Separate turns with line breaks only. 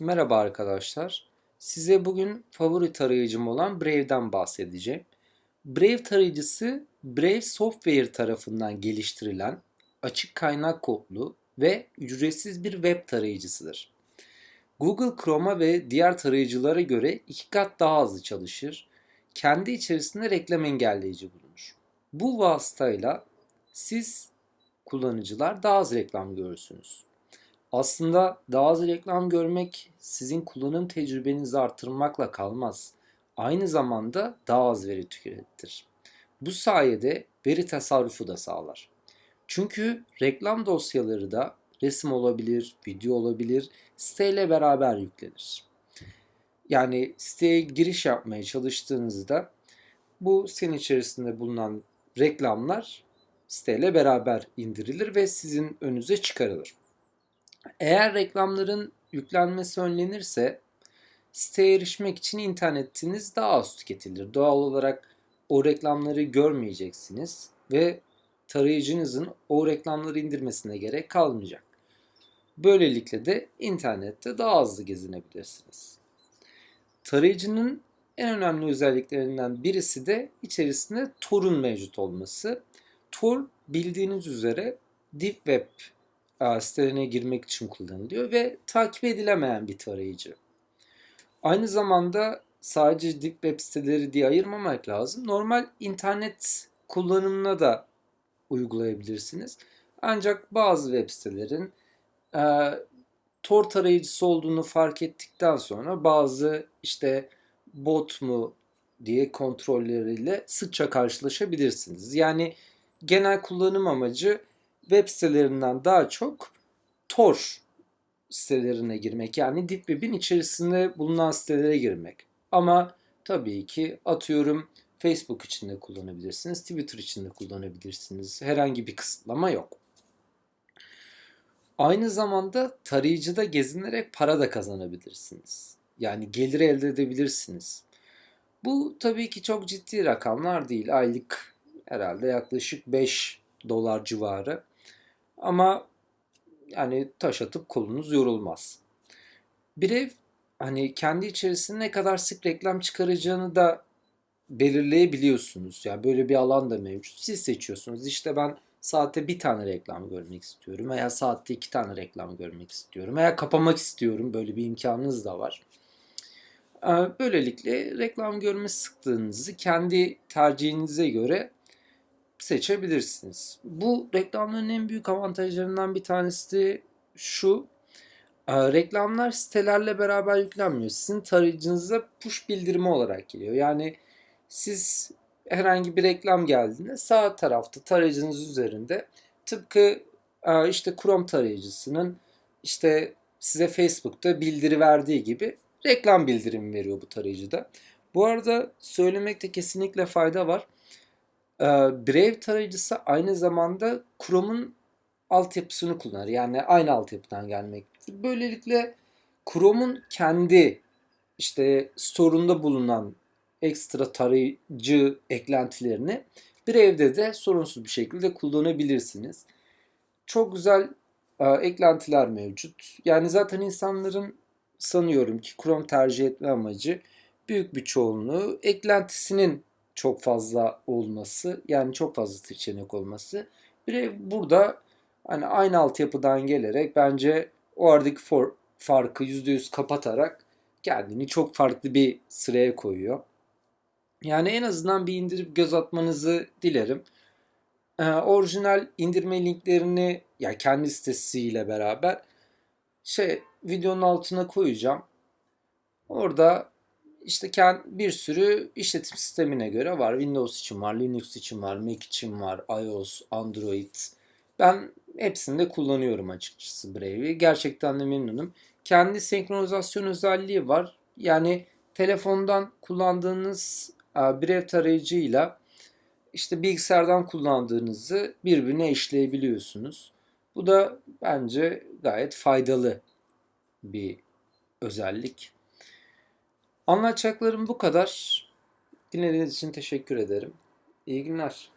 Merhaba arkadaşlar. Size bugün favori tarayıcım olan Brave'den bahsedeceğim. Brave tarayıcısı Brave Software tarafından geliştirilen açık kaynak kodlu ve ücretsiz bir web tarayıcısıdır. Google Chrome'a ve diğer tarayıcılara göre iki kat daha hızlı çalışır. Kendi içerisinde reklam engelleyici bulunur. Bu vasıtayla siz kullanıcılar daha az reklam görürsünüz. Aslında daha az reklam görmek sizin kullanım tecrübenizi artırmakla kalmaz. Aynı zamanda daha az veri tüketir. Bu sayede veri tasarrufu da sağlar. Çünkü reklam dosyaları da resim olabilir, video olabilir, siteyle beraber yüklenir. Yani siteye giriş yapmaya çalıştığınızda bu sitenin içerisinde bulunan reklamlar siteyle beraber indirilir ve sizin önünüze çıkarılır. Eğer reklamların yüklenmesi önlenirse siteye erişmek için internetiniz daha az tüketilir. Doğal olarak o reklamları görmeyeceksiniz ve tarayıcınızın o reklamları indirmesine gerek kalmayacak. Böylelikle de internette daha hızlı gezinebilirsiniz. Tarayıcının en önemli özelliklerinden birisi de içerisinde Tor'un mevcut olması. Tor bildiğiniz üzere Deep Web sitelerine girmek için kullanılıyor ve takip edilemeyen bir tarayıcı. Aynı zamanda sadece deep web siteleri diye ayırmamak lazım. Normal internet kullanımına da uygulayabilirsiniz. Ancak bazı web sitelerin e, Tor tarayıcısı olduğunu fark ettikten sonra bazı işte bot mu diye kontrolleriyle sıkça karşılaşabilirsiniz. Yani genel kullanım amacı web sitelerinden daha çok Tor sitelerine girmek. Yani Deep Web'in içerisinde bulunan sitelere girmek. Ama tabii ki atıyorum Facebook için de kullanabilirsiniz, Twitter için de kullanabilirsiniz. Herhangi bir kısıtlama yok. Aynı zamanda tarayıcıda gezinerek para da kazanabilirsiniz. Yani gelir elde edebilirsiniz. Bu tabii ki çok ciddi rakamlar değil. Aylık herhalde yaklaşık 5 dolar civarı. Ama yani taş atıp kolunuz yorulmaz. Bir ev hani kendi içerisinde ne kadar sık reklam çıkaracağını da belirleyebiliyorsunuz. Yani böyle bir alan da mevcut. Siz seçiyorsunuz. İşte ben saatte bir tane reklam görmek istiyorum veya saatte iki tane reklam görmek istiyorum veya kapamak istiyorum. Böyle bir imkanınız da var. Ee, böylelikle reklam görme sıklığınızı kendi tercihinize göre seçebilirsiniz. Bu reklamların en büyük avantajlarından bir tanesi de şu. E, reklamlar sitelerle beraber yüklenmiyor. Sizin tarayıcınıza push bildirimi olarak geliyor. Yani siz herhangi bir reklam geldiğinde sağ tarafta tarayıcınız üzerinde tıpkı e, işte Chrome tarayıcısının işte size Facebook'ta bildiri verdiği gibi reklam bildirimi veriyor bu tarayıcıda. Bu arada söylemekte kesinlikle fayda var. Ee, Brave tarayıcısı aynı zamanda Chrome'un altyapısını kullanır. Yani aynı altyapıdan gelmektedir. Böylelikle Chrome'un kendi işte store'unda bulunan ekstra tarayıcı eklentilerini Brave'de de sorunsuz bir şekilde kullanabilirsiniz. Çok güzel e, eklentiler mevcut. Yani zaten insanların sanıyorum ki Chrome tercih etme amacı büyük bir çoğunluğu eklentisinin çok fazla olması yani çok fazla seçenek olması. Bir burada hani aynı altyapıdan gelerek bence o aradaki for, farkı %100 kapatarak kendini çok farklı bir sıraya koyuyor. Yani en azından bir indirip göz atmanızı dilerim. Ee, orijinal indirme linklerini ya yani kendi sitesiyle beraber şey videonun altına koyacağım. Orada işte bir sürü işletim sistemine göre var. Windows için var, Linux için var, Mac için var, iOS, Android. Ben hepsini de kullanıyorum açıkçası Brave'i. Gerçekten de memnunum. Kendi senkronizasyon özelliği var. Yani telefondan kullandığınız Brave tarayıcıyla işte bilgisayardan kullandığınızı birbirine eşleyebiliyorsunuz. Bu da bence gayet faydalı bir özellik. Anlatacaklarım bu kadar. Dinlediğiniz için teşekkür ederim. İyi günler.